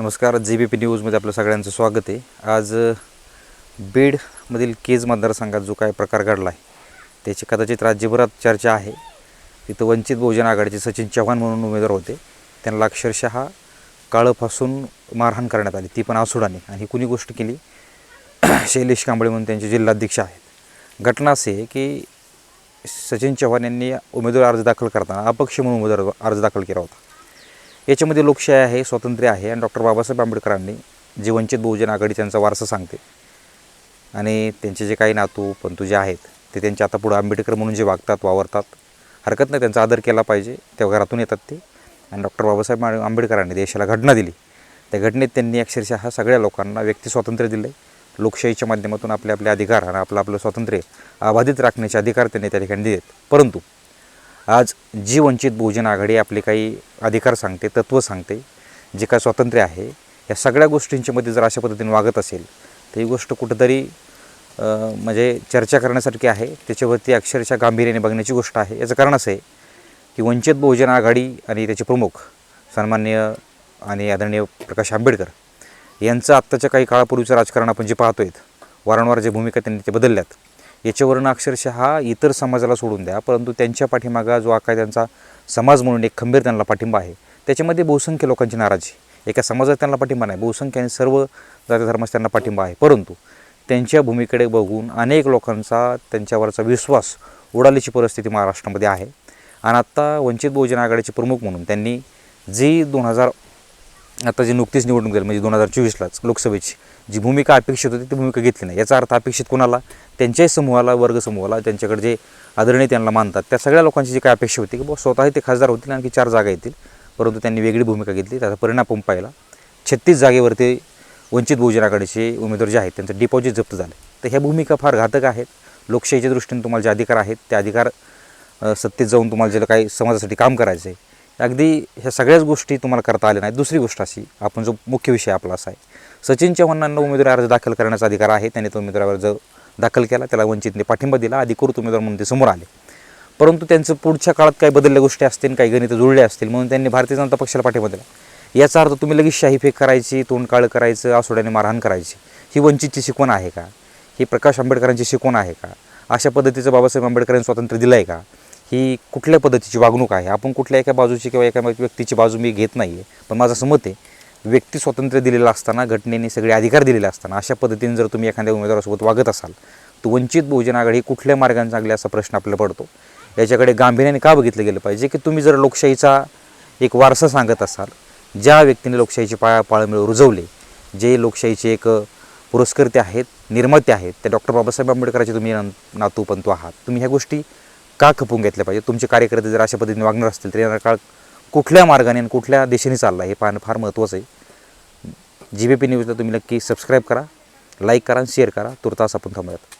नमस्कार जे बी पी न्यूजमध्ये आपलं सगळ्यांचं स्वागत आहे. आज बीडमधील केज मतदारसंघात जो काय प्रकार घडला आहे त्याची कदाचित राज्यभरात चर्चा आहे. तिथं वंचित बहुजन आघाडीचे सचिन चव्हाण म्हणून उमेदवार होते. त्यांना अक्षरशः काळंपासून मारहाण करण्यात आली. ती पण आसुडाने. आणि ही कुणी गोष्ट केली? शैलेश कांबळे म्हणून त्यांचे जिल्हाध्यक्ष आहेत. घटना अशी आहे की सचिन चव्हाण यांनी उमेदवार अर्ज दाखल करताना अपक्ष म्हणून उमेदवार अर्ज दाखल केला होता. याच्यामध्ये लोकशाही आहे स्वातंत्र्य आहे आणि डॉक्टर बाबासाहेब आंबेडकरांनी जे वंचित बहुजन आघाडी त्यांचा वारसा सांगते. आणि त्यांचे जे काही नातू पंतू जे आहेत ते त्यांच्या आता पुढं आंबेडकर म्हणून जे वागतात वावरतात हरकत नाही त्यांचा आदर केला पाहिजे त्या घरातून येतात ते. आणि डॉक्टर बाबासाहेब आंबेडकरांनी देशाला घटना दिली. त्या घटनेत त्यांनी अक्षरशः सगळ्या लोकांना व्यक्ती स्वातंत्र्य दिलं. आहे लोकशाहीच्या माध्यमातून आपले आपले अधिकार आणि आपलं आपलं स्वातंत्र्य अबाधित राखण्याचे अधिकार त्यांनी त्या ठिकाणी दिलेत. परंतु आज जी वंचित बहुजन आघाडी आपले काही अधिकार सांगते तत्त्व सांगते जे काय स्वातंत्र्य आहे या सगळ्या गोष्टींच्या मध्ये जर अशा पद्धतीने वागत असेल तर ही गोष्ट कुठंतरी म्हणजे चर्चा करण्यासारखी आहे. त्याच्यावरती अक्षरशः गांभीर्याने बघण्याची गोष्ट आहे. याचं कारण असं आहे की वंचित बहुजन आघाडी आणि त्याचे प्रमुख सन्मान्य आणि आदरणीय प्रकाश आंबेडकर यांचं आत्ताच्या काही काळापूर्वीचं राजकारण आपण जे पाहतोय वारंवार जे भूमिका त्यांनी ते बदलल्यात याच्यावरून अक्षरशः इतर समाजाला सोडून द्या परंतु त्यांच्या पाठीमागा जो काय त्यांचा समाज म्हणून एक खंबीर त्यांना पाठिंबा आहे. त्याच्यामध्ये बहुसंख्य लोकांची नाराजी एका समाजात त्यांना पाठिंबा नाही बहुसंख्य आणि सर्व जाती धर्मास त्यांना पाठिंबा आहे. परंतु त्यांच्या भूमिकेकडे बघून अनेक लोकांचा त्यांच्यावरचा विश्वास उडाल्याची परिस्थिती महाराष्ट्रामध्ये आहे. आणि आत्ता वंचित बहुजन आघाडीचे प्रमुख म्हणून त्यांनी जी दोन हजार आता जी नुकतीच निवडणूक झाली म्हणजे दोन हजार चोवीसलाच लोकसभेची जी भूमिका अपेक्षित होती ती भूमिका घेतली नाही. याचा अर्थ अपेक्षित कोणाला? त्यांच्याही समूहाला वर्ग समूहाला त्यांच्याकडे जे आदरणीय त्यांना मानतात. त्या सगळ्या लोकांची जी काय अपेक्षा होती की बुवा स्वतः ते खासदार होतील आणखी चार जागा येतील. परंतु त्यांनी वेगळी भूमिका घेतली. त्याचा परिणाम आपण पाहिला. छत्तीस जागेवरती वंचित बहुजन आघाडीचे उमेदवार जे आहेत त्यांचं डिपॉझिट जप्त झालं. तर ह्या भूमिका फार घातक आहेत. लोकशाहीच्या दृष्टीने तुम्हाला जे अधिकार आहेत ते अधिकार सत्तेत जाऊन तुम्हाला जे काही समाजासाठी काम करायचं आहे अगदी ह्या सगळ्याच गोष्टी तुम्हाला करता आल्या नाहीत. दुसरी गोष्ट अशी आपण जो मुख्य विषय आपला असा आहे सचिन चव्हाणांना उमेदवारी अर्ज दाखल करण्याचा अधिकार आहे त्यांनी तो उमेदवारी अर्ज दाखल केला त्याला वंचितने पाठिंबा दिला अधिकृत उमेदवार म्हणून ते समोर आले. परंतु त्यांचं पुढच्या काळात काही बदलल्या गोष्टी असतील काही गणितं जुळले असतील म्हणून त्यांनी भारतीय जनता पक्षाला पाठिंबा दिला. याचा अर्थ तुम्ही लगेच शाही फेक करायची तोंडकाळ करायचं आसोड्याने मारहाण करायची. ही वंचितची शिकवण आहे का? ही प्रकाश आंबेडकरांची शिकवण आहे का? अशा पद्धतीचं बाबासाहेब आंबेडकरांनी स्वातंत्र्य दिलं आहे का? ही कुठल्या पद्धतीची वागणूक आहे? आपण कुठल्या एका बाजूची किंवा एका व्यक्तीची बाजू मी घेत नाही आहे पण माझं असं मत आहे व्यक्ती स्वातंत्र्य दिलेलं असताना घटनेने सगळे अधिकार दिलेले असताना अशा पद्धतीने जर तुम्ही एखाद्या उमेदवारासोबत वागत असाल तर वंचित बहुजन आघाडी कुठल्या मार्गाने चांगली असा प्रश्न आपल्याला पडतो. याच्याकडे गांभीर्याने का बघितलं गेलं पाहिजे? की तुम्ही जर लोकशाहीचा एक वारसा सांगत असाल ज्या व्यक्तीने लोकशाहीचे पाया पाळमेळ रुजवले जे लोकशाहीचे एक पुरस्कर्ते आहेत निर्माते आहेत ते डॉक्टर बाबासाहेब आंबेडकरांचे तुम्ही नातू पंतू आहात तुम्ही ह्या गोष्टी का खपून घेतल्या पाहिजे? तुमचे कार्यकर्ते जर अशा पद्धतीने वागणार असतील तर येणारा काळ कुठल्या मार्गाने आणि कुठल्या दिशेने चालला हे पाहणं फार महत्त्वाचं आहे. जी बी पी न्यूजला तुम्ही नक्की सबस्क्राईब करा लाईक करा आणि शेअर करा. तुर्तास आपण थांबूयात.